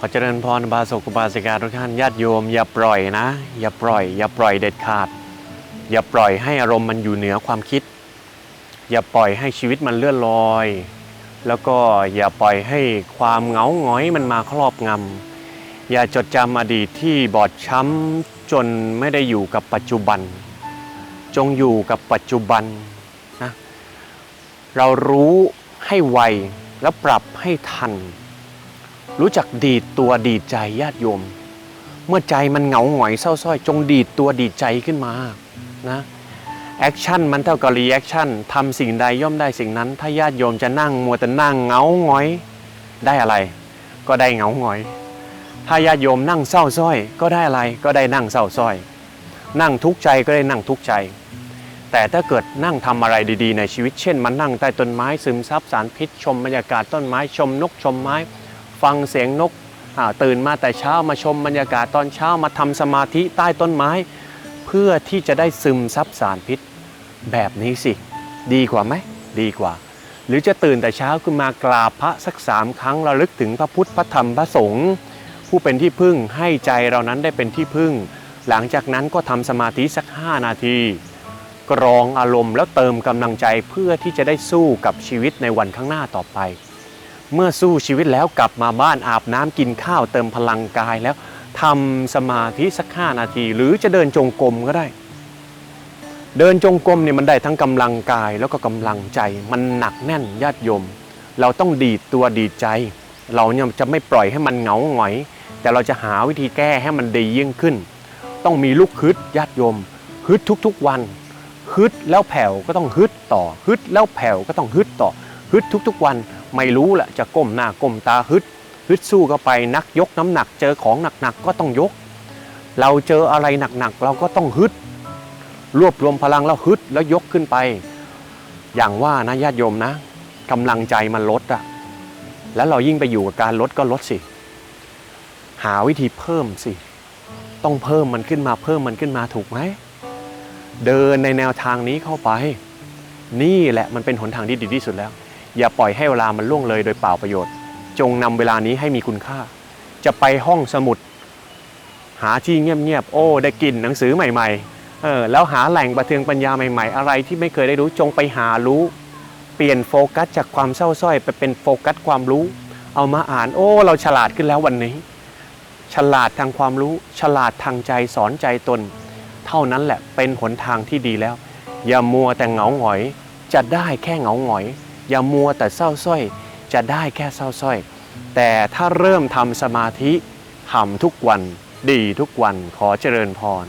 ขอเจริญพรบาสกุบาสิกาทุกท่านญาติโยม อย่าปล่อยนะ อย่าปล่อย อย่าปล่อยเด็ดขาด อย่าปล่อยให้อารมณ์มันอยู่เหนือความคิด อย่าปล่อยให้ชีวิตมันเลื่อนลอย แล้วก็อย่าปล่อยให้ความเหงาหงอยมันมาครอบงำอย่าจดจำอดีตที่บอบช้ำจนไม่ได้อยู่กับปัจจุบัน จงอยู่กับปัจจุบันนะเรารู้ให้ไวแล้วปรับให้ทัน รู้จักดีดตัวดีดใจญาติโยม เมื่อใจมันเหงาหงอยเศร้าส้อย จงดีดตัวดีดใจขึ้นมานะแอคชั่นมันเท่ากับรีแอคชั่นทำสิ่งใดย่อมได้สิ่งนั้น ถ้าญาติโยมจะนั่งมัวแต่นั่งเหงาหงอย ได้อะไร ก็ได้เหงาหงอย ถ้าญาติโยมนั่งเศร้าส้อย ก็ได้อะไรก็ได้นั่งเศร้าส้อย นั่งทุกข์ใจก็ได้นั่งทุกข์ใจ แต่ถ้าเกิดนั่งทำอะไรดีๆ ในชีวิตเช่นมานั่งใต้ต้นไม้ซึมซับสารพิษชมบรรยากาศต้นไม้ชมนกชมไม้ ฟังเสียงนกอ่าตื่นมาแต่เช้ามาชมบรรยากาศตอนเช้ามาทำสมาธิใต้ต้นไม้ เพื่อที่จะได้ซึมซับสารพิษ แบบนี้สิ ดีกว่าไหมดีกว่า หรือจะตื่นแต่เช้าขึ้นมากราบพระสักสามครั้งระลึกถึงพระพุทธพระธรรมพระสงฆ์ผู้เป็นที่พึ่งให้ใจเรานั้นได้เป็นที่พึ่ง หลังจากนั้นก็ทำสมาธิสัก 5 นาที กรองอารมณ์แล้วเติมกำลังใจเพื่อที่จะได้สู้กับชีวิตในวันข้างหน้าต่อไป เมื่อสู้ชีวิตแล้วกลับมาบ้านอาบน้ำกินข้าวเติมพลังกายแล้วทำสมาธิสัก5นาที หรือจะเดินจงกรมก็ได้ เดินจงกรมเนี่ยมันได้ทั้งกำลังกายแล้วก็กำลังใจมันหนักแน่นญาติโยม เราต้องดีดตัวดีดใจ เราเนี่ยจะไม่ปล่อยให้มันเหงาหงอย แต่เราจะหาวิธีแก้ให้มันดียิ่งขึ้น ต้องมีลูกฮึดญาติโยมฮึดทุกๆวันฮึดแล้วแผ่วก็ต้องฮึดต่อฮึดแล้วแผ่วก็ต้องฮึดต่อฮึดทุกๆวัน ไม่รู้แหละจะก้มหน้าก้มตาฮึดฮึดสู้เข้าไปนักยกน้ำหนัก เจอของหนักๆก็ต้องยก เราเจออะไรหนักๆเราก็ต้องฮึด รวบรวมพลังแล้วฮึดแล้วยกขึ้นไป อย่างว่านะญาติโยมนะกำลังใจมันลดอะแล้วเรายิ่งไปอยู่กับการลดก็ลดสิ หาวิธีเพิ่มสิ ต้องเพิ่มมันขึ้นมาเพิ่มมันขึ้นมาถูกไหม เดินในแนวทางนี้เข้าไป นี่แหละมันเป็นหนทางที่ดีที่สุดแล้ว อย่าปล่อยให้เวลามันล่วงเลยโดยเปล่าประโยชน์ จงนำเวลานี้ให้มีคุณค่า จะไปห้องสมุด หาที่เงียบๆโอ้ ได้กลินหนังสือใหม่ ๆ เออแล้วหาแหล่งประเทืองปัญญาใหม่ๆ อะไรที่ไม่เคยได้รู้จงไปหารู้ เปลี่ยนโฟกัสจากความเศร้าส้อยไปเป็นโฟกัสความรู้ เอามาอ่านโอ้ เราฉลาดขึ้นแล้ววันนี้ ฉลาดทางความรู้ ฉลาดทางใจสอนใจตน เท่านั้นแหละเป็นหนทางที่ดีแล้ว อย่ามัวแต่เหงาหงอย จะได้แค่เหงาหงอย อย่ามัวแต่เศร้าส้อย จะได้แค่เศร้าส้อย แต่ถ้าเริ่มทำสมาธิทำทุกวันดีทุกวันขอเจริญพร